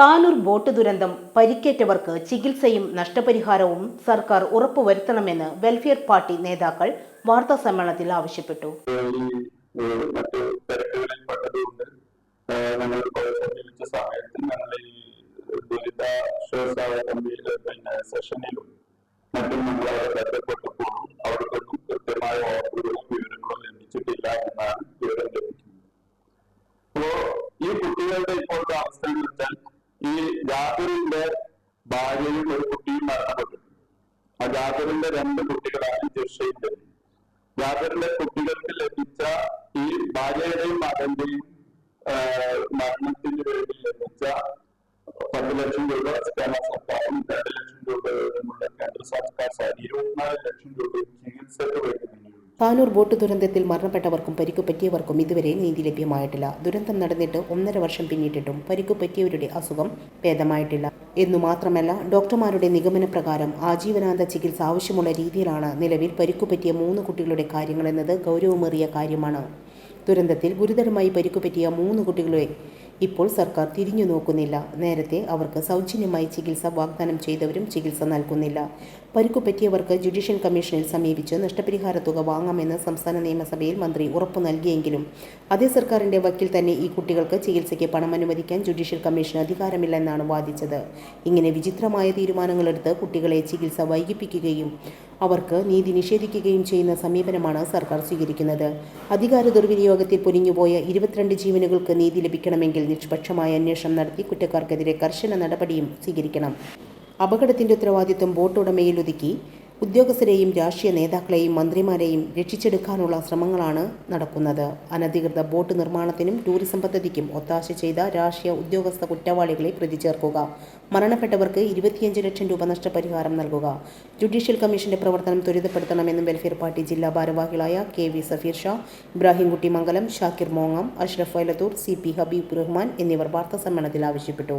Tanur boat ദുരന്തം പരിക്കേറ്റവർക്ക് ചികിത്സയും നഷ്ടപരിഹാരവും സർക്കാർ ഉറപ്പുവരുത്തണമെന്ന് വെൽഫെയർ പാർട്ടി നേതാക്കൾ വാർത്താ സമ്മേളനത്തിൽ ആവശ്യപ്പെട്ടു ഈ കുട്ടികളുടെ വെച്ചാൽ ഈ ജാഫറിന്റെ ഭാര്യയും ഒരു കുട്ടിയും മരണപ്പെട്ടു. ആ ജാഫറിന്റെ രണ്ട് കുട്ടികളാണ് ജോഷയുടെ ജാഫറിന്റെ കുട്ടികൾക്ക് ലഭിച്ച ഈ ഭാര്യയുടെയും മകന്റെയും മരണത്തിന് വേണ്ടി ലഭിച്ച പത്ത് ലക്ഷം രൂപ സംസ്ഥാന സർക്കാരും രണ്ട് ലക്ഷം രൂപ കേന്ദ്ര സർക്കാർ ഇരുപത്തിനാല് ലക്ഷം രൂപയും ചികിത്സയ്ക്ക് വേണ്ടി നൽകിയിരുന്നു താനൂർ ബോട്ട് ദുരന്തത്തിൽ മരണപ്പെട്ടവർക്കും പരിക്കു പറ്റിയവർക്കും ഇതുവരെ നീതി ലഭ്യമായിട്ടില്ല. ദുരന്തം നടന്നിട്ട് ഒന്നര വർഷം പിന്നിട്ടിട്ടും പരിക്കു പറ്റിയവരുടെ അസുഖം ഭേദമായിട്ടില്ല. എന്നു മാത്രമല്ല ഡോക്ടർമാരുടെ നിഗമന പ്രകാരം ആജീവനാന്ത ചികിത്സ ആവശ്യമുള്ള രീതിയിലാണ് നിലവിൽ പരിക്കു പറ്റിയ മൂന്ന് കുട്ടികളുടെ കാര്യങ്ങളെന്നത് ഗൗരവമേറിയ കാര്യമാണ്. ദുരന്തത്തിൽ ഗുരുതരമായി പരിക്കു പറ്റിയ മൂന്ന് കുട്ടികളെ ഇപ്പോൾ സർക്കാർ തിരിഞ്ഞു നോക്കുന്നില്ല നേരത്തെ അവർക്ക് സൗജന്യമായി ചികിത്സ വാഗ്ദാനം ചെയ്തവരും ചികിത്സ നൽകുന്നില്ല. പരിക്കുപറ്റിയവർക്ക് ജുഡീഷ്യൽ കമ്മീഷനിൽ സമീപിച്ച് നഷ്ടപരിഹാര തുക വാങ്ങാമെന്ന് സംസ്ഥാന നിയമസഭയിൽ മന്ത്രി ഉറപ്പു നൽകിയെങ്കിലും അതേ സർക്കാരിന്റെ വക്കീൽ തന്നെ ഈ കുട്ടികൾക്ക് ചികിത്സയ്ക്ക് പണം അനുവദിക്കാൻ ജുഡീഷ്യൽ കമ്മീഷന് അധികാരമില്ലെന്നാണ് വാദിച്ചത്. ഇങ്ങനെ വിചിത്രമായ തീരുമാനങ്ങളെടുത്ത് കുട്ടികളെ ചികിത്സ വൈകിപ്പിക്കുകയും അവർക്ക് നീതി നിഷേധിക്കുകയും ചെയ്യുന്ന സമീപനമാണ് സർക്കാർ സ്വീകരിക്കുന്നത്. അധികാര ദുർവിനിയോഗത്തിൽ പൊലിഞ്ഞുപോയ ഇരുപത്തിരണ്ട് ജീവനുകൾക്ക് നീതി ലഭിക്കണമെങ്കിൽ നിഷ്പക്ഷമായ അന്വേഷണം നടത്തി കുറ്റക്കാർക്കെതിരെ കർശന നടപടിയും സ്വീകരിക്കണം. അപകടത്തിന്റെ ഉത്തരവാദിത്വം ബോട്ട് ഉടമയിൽ ഒതുക്കി ഉദ്യോഗസ്ഥരെയും രാഷ്ട്രീയ നേതാക്കളെയും മന്ത്രിമാരെയും രക്ഷിച്ചെടുക്കാനുള്ള ശ്രമങ്ങളാണ് നടക്കുന്നത്. അനധികൃത ബോട്ട് നിർമ്മാണത്തിനും ടൂറിസം പദ്ധതിക്കും ഒത്താശ ചെയ്ത രാഷ്ട്രീയ ഉദ്യോഗസ്ഥ കുറ്റവാളികളെ പ്രതി ചേർക്കുക മരണപ്പെട്ടവർക്ക് ഇരുപത്തിയഞ്ച് ലക്ഷം രൂപ നഷ്ടപരിഹാരം നൽകുക. ജുഡീഷ്യൽ കമ്മീഷന്റെ പ്രവർത്തനം ത്വരിതപ്പെടുത്തണമെന്നും വെൽഫെയർ പാർട്ടി ജില്ലാ ഭാരവാഹികളായ കെ വി സഫീർ ഷാ ഇബ്രാഹിംകുട്ടി മംഗലം ഷാക്കിർ മോങ്ങം അഷ്റഫ് വൈലത്തൂർ സി പി ഹബീബ് റഹ്മാൻ എന്നിവർ വാർത്താ സമ്മേളനത്തിൽ ആവശ്യപ്പെട്ടു.